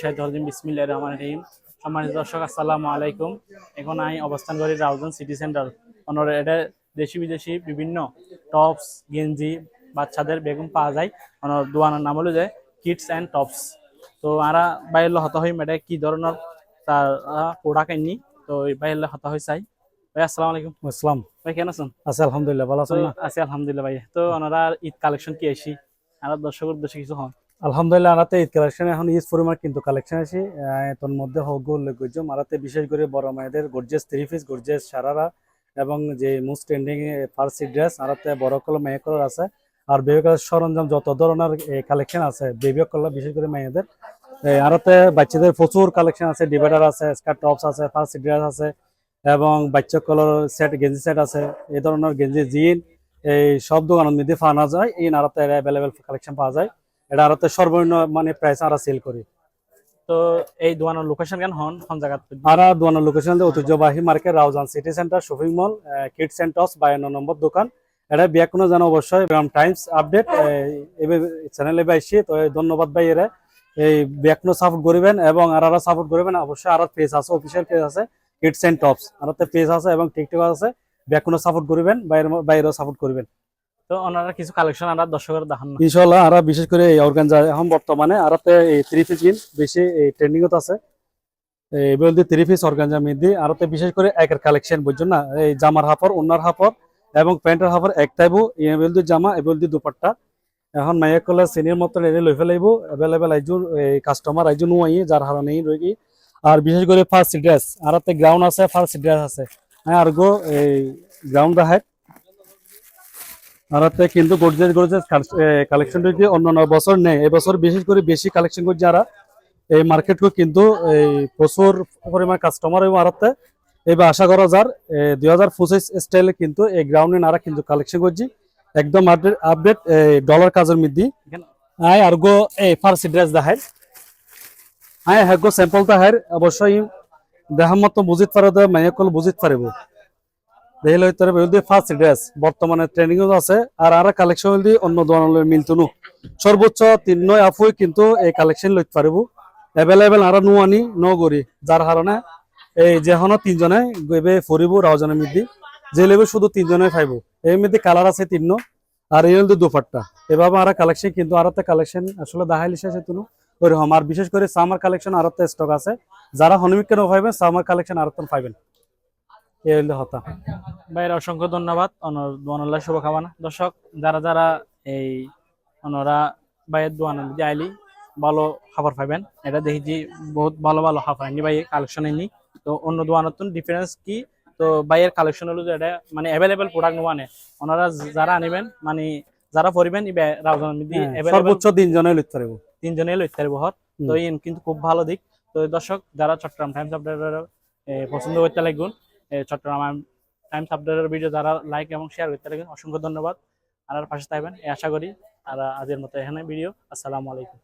শাহিদ রহমান রহিম। সম্মানিত দর্শক আসসালামু আলাইকুম। এখন আমি অবস্থান করি রাউজান সিটি সেন্টার। অনর এটা দেশি বিদেশি বিভিন্ন টপস গেঞ্জি বাচ্চাদের বেগুন পাওয়া যায়। অনর দোয়ানের নাম হলো যে কিডস অ্যান্ড টপস। তো আরা বাইরে হতা হই মেডে কি ধরনের? তার প্রোডাক্ট আনি তো বাইরে হতা হই চাই ভাই আসসালামু আলাইকুম। আসসালাম। ভাই কেন আছেন? আচ্ছা আলহামদুলিল্লাহ ভালো আছেন আছি আলহামদুলিল্লাহ ভাই। তো ওনারা ঈদ কালেকশন কি আসি আর দর্শকের উদ্দেশ্যে কিছু হন। আলহামদুলিল্লাহ, আনাতে ঈদ কালেকশন, এখন ঈদ পরিমাণ কিন্তু কালেকশন আছে। তোর মধ্যে হোক উল্লেখযোগ্য। মারাতে বিশেষ করে বড় মায়েদের gorgeous three piece gorgeous sharara এবং যে মোস্ট ট্রেন্ডিং ফার্সি ড্রেস আরাতে বড় কলর মেয়ে কলর আছে। আর বেবি কলার সরঞ্জাম যত ধরনের কালেকশন আছে বেবি কলর বিশেষ করে মেয়েদের। আরাতে বাচ্চাদের প্রচুর কালেকশন আছে, ডিভাইডার আছে, স্কার্ট টপস আছে ফার্সি ড্রেস আছে এবং বাচ্চা কলর সেট গেঞ্জি সেট আছে। এই ধরনের গেঞ্জি, জিন, এই সব দোকানের মধ্যে পাওয়া যায়। এই নারাতে অ্যাভেলেবেল কালেকশন পাওয়া যায়। এটা আরতে সর্বনিম্ন মানে প্রাইস আমরা সেল করি। তো এই দোয়ানোর লোকেশন কেন হন? কোন জায়গা আর দোকানের লোকেশন ঐতিহ্যবাহী market Raozan city centre shopping mall kid centres বায়ান্ন নম্বর দোকান। এটা বিয়া কোনো জানো অবশ্যই গ্রাম টাইমস আপডেট চ্যানেলে বাইছি তো ধন্যবাদ ভাই এরা। এই ব্যাকনো সাপোর্ট করবেন এবং আর সাপোর্ট করবেন অবশ্যই আর পেজ আছে অফিসিয়াল পেজ আছে কিডস এন্ড টপস আর পেজ আছে এবং টিকটক আছে ব্যাকনো সাপোর্ট করবেন বাইরে বাইরেও সাপোর্ট করবেন। তো ওনারা কিছু কালেকশন আমরা দর্শকের দেখান। না ইনশাল্লাহ বিশেষ করে এই অর্গানজা এখন বর্তমানে আরতে এই থ্রি পিস জিন বেশি এই ট্রেন্ডিং আছে। এই বলতে থ্রি পিস অর্গানজা মেদি আরতে বিশেষ করে একের কালেকশন বুঝছ না, এই জামার হাফর ওনার হাফর এবং প্যান্টের হাফর এক টাইবু এই বলতে জামা এ বলতে দুপাট্টা। এখন নায়ক কলে সিনিয়র মতো এনে লই ফেলাইব এভেলেবেল আইজুন এই কাস্টমার আইজুন নুয়াই, যার হারণে রই আর বিশেষ করে ফার্স্ট ড্রেস আরতে গ্রাউন্ড আছে ফার্স্ট ড্রেস আছে। হ্যাঁ আর গো, এই গ্রাউন্ড হাইট আরাতে কিন্তু গর্জেস গর্জেস কালেকশন যদি অন্যান্য বছর নেই, এবছর বিশেষ করে বেশি কালেকশন করছে যারা। এই মার্কেটকে কিন্তু এই প্রচুর পরিমাণ কাস্টমার এবং আরাতে এবার আশা করা যার দুই হাজার পঁচিশ স্টাইলে কিন্তু এই গ্রাউন্ডে নারা কিন্তু কালেকশন করছি। একদম আপডেট আপডেট ডলার কাজের মধ্যে আয় আর গো এই ফার্সি ড্রেস দেখায়। আয় হ্যাঁ গো স্যাম্পল দেখায়। অবশ্যই দেখার মতো বুঝিত পারে মাইয়া কল বুঝিত পারিব। দেখিলে ফার্স্ট ড্রেস বর্তমানে ট্রেনিং আছে, আর আর কালেকশন অন্য ধরনের মিলতো নু সর্বোচ্চ তিন নয় আফুই কিন্তু এই কালেকশন পারিব। আর যার কারণে এই তিনজনে যে লেবে শুধু তিনজনে পাইব এর মধ্যে কালার আছে তিন আর এই হলো দুপাট্টা। এভাবে আর কালেকশন কিন্তু আরতে কালেকশন আসলে দেখাইলে শেষ হইতো ওইরকম। আর বিশেষ করে সামার কালেকশন আরতে স্টক আছে। যারা হনুমিকেন পাইবেন সামার কালেকশন আরতন পাইবেন। হতা। ভাইয়ের অসংখ্য ধন্যবাদ অনর দোয়ানুল্লাহ শুভকামনা। দর্শক যারা যারা এই ওনারা ভাইয়ের মধ্যে আইলি ভালো খাবার পাইবেন। এটা দেখি যে বহুত ভালো ভালো খাবার আনি ভাইয়ের কালেকশন আনি তো অন্য দোয়ানের তো ডিফারেন্স কি? তো ভাইয়ের কালেকশন হলো যে এটা মানে অ্যাভেলেবেল প্রোডাক্ট নোয়ানে ওনারা যারা আনিবেন মানে যারা পরিবেন মধ্যে হ্যাঁ, সর্বোচ্চ তিনজনে লইতে পারব। তিনজনে লইতে পারব হর। তো কিন্তু খুব ভালো দিক। তো দর্শক যারা চট্টগ্রাম টাইমস আপডেটের পছন্দ করতে লাগুন এ, চট্টগ্রাম টাইম আপডেটের ভিডিও যারা লাইক এবং শেয়ার করতে থাকেন, অসংখ্য ধন্যবাদ। আর পাশে থাকবেন এই আশা করি। আর আজের মতো এখানে ভিডিও আসসালামু আলাইকুম।